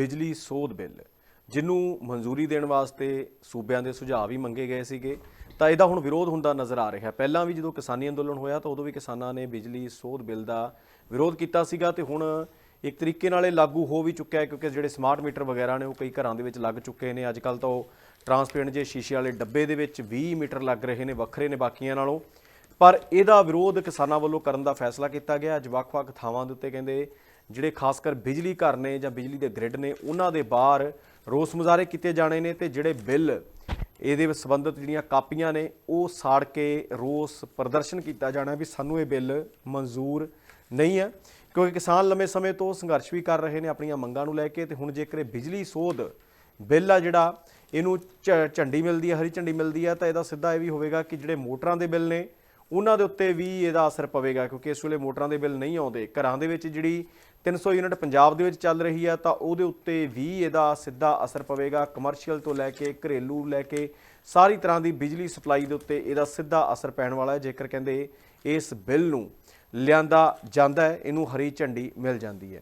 ਬਿਜਲੀ ਸੋਧ ਬਿੱਲ, ਜਿਹਨੂੰ ਮਨਜ਼ੂਰੀ ਦੇਣ ਵਾਸਤੇ ਸੂਬਿਆਂ ਦੇ ਸੁਝਾਅ ਵੀ ਮੰਗੇ ਗਏ ਸੀਗੇ, ਤਾਂ ਇਹਦਾ ਹੁਣ ਵਿਰੋਧ ਹੁੰਦਾ ਨਜ਼ਰ ਆ ਰਿਹਾ। ਪਹਿਲਾਂ ਵੀ ਜਦੋਂ ਕਿਸਾਨੀ ਅੰਦੋਲਨ ਹੋਇਆ ਤਾਂ ਉਦੋਂ ਵੀ ਕਿਸਾਨਾਂ ਨੇ ਬਿਜਲੀ ਸੋਧ ਬਿੱਲ ਦਾ ਵਿਰੋਧ ਕੀਤਾ ਸੀਗਾ ਤੇ ਹੁਣ ਇੱਕ ਤਰੀਕੇ ਨਾਲ ਇਹ ਲਾਗੂ ਹੋ ਵੀ ਚੁੱਕਿਆ ਹੈ ਕਿਉਂਕਿ ਜਿਹੜੇ ਸਮਾਰਟ ਮੀਟਰ ਵਗੈਰਾ ਨੇ ਉਹ ਕਈ ਘਰਾਂ ਦੇ ਵਿੱਚ ਲੱਗ ਚੁੱਕੇ ਨੇ। ਅੱਜ ਕੱਲ ਤਾਂ ਉਹ ਟਰਾਂਸਪੇਰੈਂਟ ਜੇ ਸ਼ੀਸ਼ੇ ਵਾਲੇ ਡੱਬੇ ਦੇ ਵਿੱਚ 20 ਮੀਟਰ ਲੱਗ ਰਹੇ ਨੇ, ਵੱਖਰੇ ਨੇ ਬਾਕੀਆਂ ਨਾਲੋਂ। ਪਰ ਇਹਦਾ ਵਿਰੋਧ ਕਿਸਾਨਾਂ ਵੱਲੋਂ ਕਰਨ ਦਾ ਫੈਸਲਾ ਕੀਤਾ ਗਿਆ। ਅੱਜ ਵੱਖ-ਵੱਖ ਥਾਵਾਂ ਦੇ ਉੱਤੇ ਕਹਿੰਦੇ ਜਿਹੜੇ ਖਾਸ ਕਰ ਬਿਜਲੀ ਘਰ ਨੇ ਜਾਂ ਬਿਜਲੀ ਦੇ ਗ੍ਰਿਡ ਨੇ, ਉਹਨਾਂ ਦੇ ਬਾਹਰ ਰੋਸ ਮੁਜ਼ਾਹਰੇ ਕੀਤੇ ਜਾਣੇ ਨੇ ਤੇ ਜਿਹੜੇ ਬਿੱਲ ਇਹਦੇ ਵਿੱਚ ਸੰਬੰਧਿਤ ਜਿਹੜੀਆਂ ਕਾਪੀਆਂ ਨੇ, ਉਹ ਸਾੜ ਕੇ ਰੋਸ ਪ੍ਰਦਰਸ਼ਨ ਕੀਤਾ ਜਾਣਾ ਵੀ ਸਾਨੂੰ ਇਹ ਬਿੱਲ ਮਨਜ਼ੂਰ ਨਹੀਂ ਹੈ। ਕਿਉਂਕਿ ਕਿਸਾਨ ਲੰਮੇ ਸਮੇਂ ਤੋਂ ਸੰਘਰਸ਼ ਵੀ ਕਰ ਰਹੇ ਨੇ ਆਪਣੀਆਂ ਮੰਗਾਂ ਨੂੰ ਲੈ ਕੇ ਤੇ ਹੁਣ ਜੇਕਰ ਇਹ ਬਿਜਲੀ ਸੋਧ ਬਿੱਲ ਆ ਜਿਹੜਾ, ਇਹਨੂੰ ਝ- ਝੰਡੀ ਮਿਲਦੀ ਹੈ, ਹਰੀ ਝੰਡੀ ਮਿਲਦੀ ਹੈ, ਤਾਂ ਇਹਦਾ ਸਿੱਧਾ ਇਹ ਵੀ ਹੋਵੇਗਾ ਕਿ ਜਿਹੜੇ ਮੋਟਰਾਂ ਦੇ ਬਿੱਲ ਨੇ ਉਹਨਾਂ ਦੇ ਉੱਤੇ ਵੀ ਇਹਦਾ ਅਸਰ ਪਵੇਗਾ ਕਿਉਂਕਿ ਇਸ ਵੇਲੇ ਮੋਟਰਾਂ ਦੇ ਬਿੱਲ ਨਹੀਂ ਆਉਂਦੇ। ਘਰਾਂ ਦੇ ਵਿੱਚ ਜਿਹੜੀ 300 ਯੂਨਿਟ ਪੰਜਾਬ ਦੇ ਵਿੱਚ ਚੱਲ ਰਹੀ ਹੈ ਤਾਂ ਉਹਦੇ ਉੱਤੇ ਵੀ ਇਹਦਾ ਸਿੱਧਾ ਅਸਰ ਪਵੇਗਾ। ਕਮਰਸ਼ੀਅਲ ਤੋਂ ਲੈ ਕੇ ਘਰੇਲੂ ਲੈ ਕੇ ਸਾਰੀ ਤਰ੍ਹਾਂ ਦੀ ਬਿਜਲੀ ਸਪਲਾਈ ਦੇ ਉੱਤੇ ਇਹਦਾ ਸਿੱਧਾ ਅਸਰ ਪੈਣ ਵਾਲਾ ਹੈ, ਜੇਕਰ ਕਹਿੰਦੇ ਇਸ ਬਿੱਲ ਨੂੰ ਲਿਆਂਦਾ ਜਾਂਦਾ ਹੈ, ਇਹਨੂੰ ਹਰੀ ਝੰਡੀ ਮਿਲ ਜਾਂਦੀ ਹੈ।